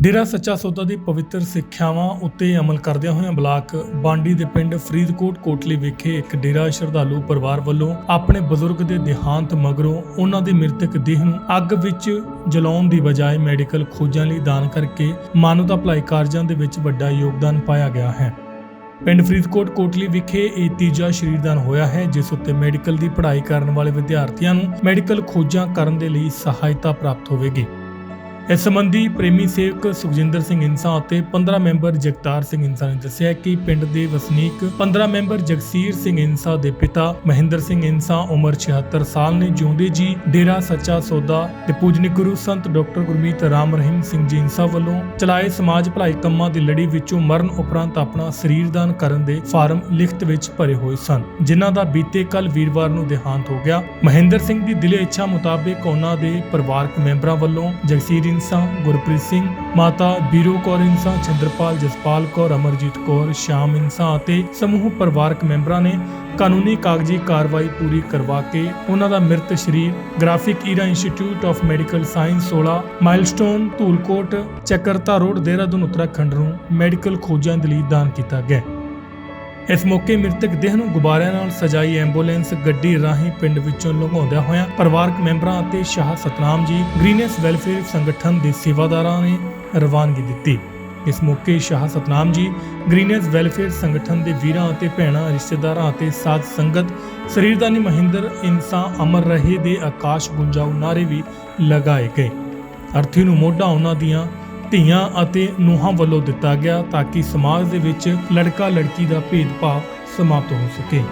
ਡੇਰਾ ਸੱਚਾ ਸੌਦਾ ਦੀ ਪਵਿੱਤਰ ਸਿੱਖਿਆਵਾਂ ਉੱਤੇ ਅਮਲ ਕਰਦਿਆਂ ਹੋਇਆਂ ਬਲਾਕ ਬਾਂਡੀ ਦੇ ਪਿੰਡ ਫਰੀਦਕੋਟ ਕੋਟਲੀ ਵਿਖੇ ਇੱਕ ਡੇਰਾ ਸ਼ਰਧਾਲੂ ਪਰਿਵਾਰ ਵੱਲੋਂ ਆਪਣੇ ਬਜ਼ੁਰਗ ਦੇ ਦੇਹਾਂਤ ਮਗਰੋਂ ਉਹਨਾਂ ਦੀ ਮ੍ਰਿਤਕ ਦੇਹ ਨੂੰ ਅੱਗ ਵਿੱਚ ਜਲਾਉਣ ਦੀ ਬਜਾਏ ਮੈਡੀਕਲ ਖੋਜਾਂ ਲਈ ਦਾਨ ਕਰਕੇ ਮਾਨਵਤਾ ਭਲਾਈ ਕਾਰਜਾਂ ਦੇ ਵਿੱਚ ਵੱਡਾ ਯੋਗਦਾਨ ਪਾਇਆ ਗਿਆ ਹੈ। ਪਿੰਡ ਫਰੀਦਕੋਟ ਕੋਟਲੀ ਵਿਖੇ ਇਹ ਤੀਜਾ ਸ਼ਰੀਰਦਾਨ ਹੋਇਆ ਹੈ, ਜਿਸ ਉੱਤੇ ਮੈਡੀਕਲ ਦੀ ਪੜ੍ਹਾਈ ਕਰਨ ਵਾਲੇ ਵਿਦਿਆਰਥੀਆਂ ਨੂੰ ਮੈਡੀਕਲ ਖੋਜਾਂ ਕਰਨ ਦੇ ਲਈ ਸਹਾਇਤਾ ਪ੍ਰਾਪਤ ਹੋਵੇਗੀ। ਇਸ ਸੰਬੰਧੀ ਪ੍ਰੇਮੀ ਸੇਵਕ ਸੁਖਜਿੰਦਰ ਸਿੰਘ ਇੰਸਾ ਅਤੇ 15 ਮੈਂਬਰ ਜਗਤਾਰ ਸਿੰਘ ਇੰਸਾ ਨੇ ਦੱਸਿਆ ਕਿ ਪਿੰਡ ਦੇ ਵਸਨੀਕ 15 ਮੈਂਬਰ ਜਗਸੀਰ ਸਿੰਘ ਇੰਸਾ ਦੇ ਪਿਤਾ ਮਹਿੰਦਰ ਸਿੰਘ ਇੰਸਾ ਉਮਰ 76 ਸਾਲ ਨੇ ਜਿਉਂਦੇ ਜੀ ਡੇਰਾ ਸੱਚਾ ਸੌਦਾ ਤੇ ਪੂਜਨੀਕ ਗੁਰੂ ਸੰਤ ਡਾਕਟਰ ਗੁਰਮੀਤ ਰਾਮ ਰਹੀਮ ਸਿੰਘ ਜੀ ਇੰਸਾ ਵੱਲੋਂ ਚਲਾਏ ਸਮਾਜ ਭਲਾਈ ਕੰਮਾਂ ਦੀ ਲੜੀ ਵਿੱਚੋਂ ਮਰਨ ਉਪਰੰਤ ਆਪਣਾ ਸਰੀਰਦਾਨ ਕਰਨ ਦੇ ਫਾਰਮ ਲਿਖਤ ਵਿੱਚ ਭਰੇ ਹੋਏ ਸਨ, ਜਿਨ੍ਹਾਂ ਦਾ ਬੀਤੇ ਕੱਲ ਵੀਰਵਾਰ ਨੂੰ ਦੇਹਾਂਤ ਹੋ ਗਿਆ। ਮਹਿੰਦਰ ਸਿੰਘ ਦੀ ਦਿਲੇ ਇੱਛਾ ਮੁਤਾਬਕ ਉਹਨਾਂ ਦੇ ਪਰਿਵਾਰਕ ਮੈਂਬਰਾਂ ਵੱਲੋਂ ਜਗਸੀਰ ਇੰਸਾ ਗੁਰਪ੍ਰੀਤ ਸਿੰਘ, ਮਾਤਾ ਬੀਰੋ ਕੌਰ ਇੰਸਾ ਚੰਦਰਪਾਲ ਜਸਪਾਲ ਕੌਰ, ਅਮਰਜੀਤ ਕੌਰ, ਸ਼ਾਮ ਇੰਸਾ ਅਤੇ ਸਮੂਹ ਪਰਿਵਾਰਕ ਮੈਂਬਰਾਂ ਨੇ ਕਾਨੂੰਨੀ ਕਾਗਜ਼ੀ ਕਾਰਵਾਈ ਪੂਰੀ ਕਰਵਾ ਕੇ ਉਹਨਾਂ ਦਾ ਮ੍ਰਿਤ ਸ਼ਰੀਰ Graphic Era institute of medical science 16 milestone, Dhulkot, Chakrata road, Dehradun, Uttarakhand ਨੂੰ ਮੈਡੀਕਲ ਖੋਜਾਂ ਦੇ ਲਈ ਦਾਨ ਕੀਤਾ ਗਿਆ। ਇਸ ਮੌਕੇ ਮ੍ਰਿਤਕ ਦੇਹ ਨੂੰ ਗੁਬਾਰਿਆਂ ਨਾਲ ਸਜਾਈ ਐਂਬੂਲੈਂਸ ਗੱਡੀ ਰਾਹੀਂ ਪਿੰਡ ਵਿੱਚੋਂ ਲੰਘਾਉਂਦਿਆਂ ਹੋਇਆਂ ਪਰਿਵਾਰਕ ਮੈਂਬਰਾਂ ਅਤੇ ਸ਼ਾਹ ਸਤਨਾਮ ਜੀ, ਗ੍ਰੀਨੈਸ ਵੈਲਫੇਅਰ ਸੰਗਠਨ ਦੇ ਸੇਵਾਦਾਰਾਂ ਨੇ ਰਵਾਨਗੀ ਦਿੱਤੀ। ਇਸ ਮੌਕੇ ਸ਼ਾਹ ਸਤਨਾਮ ਜੀ, ਗ੍ਰੀਨੈਸ ਵੈਲਫੇਅਰ ਸੰਗਠਨ ਦੇ ਵੀਰਾਂ ਅਤੇ ਭੈਣਾਂ, ਰਿਸ਼ਤੇਦਾਰਾਂ ਅਤੇ ਸਾਧ ਸੰਗਤ, ਸਰੀਰਦਾਨੀ ਮਹਿੰਦਰ, ਇਨਸਾ, ਅਮਰ ਰਹੇ ਦੇ ਆਕਾਸ਼ ਗੁੰਜਾਉ ਨਾਰੇ ਵੀ ਲਗਾਏ ਗਏ। ਅਰਥੀ ਨੂੰ ਮੋਢਾ ਉਹਨਾਂ ਦੀਆਂ ਧੀਆਂ ਅਤੇ ਨੂੰਹਾਂ ਵੱਲੋਂ ਦਿੱਤਾ ਗਿਆ ਤਾਂ ਕਿ ਸਮਾਜ ਦੇ ਵਿੱਚ ਲੜਕਾ ਲੜਕੀ ਦਾ ਭੇਦਭਾਵ ਸਮਾਪਤ ਹੋ ਸਕੇ।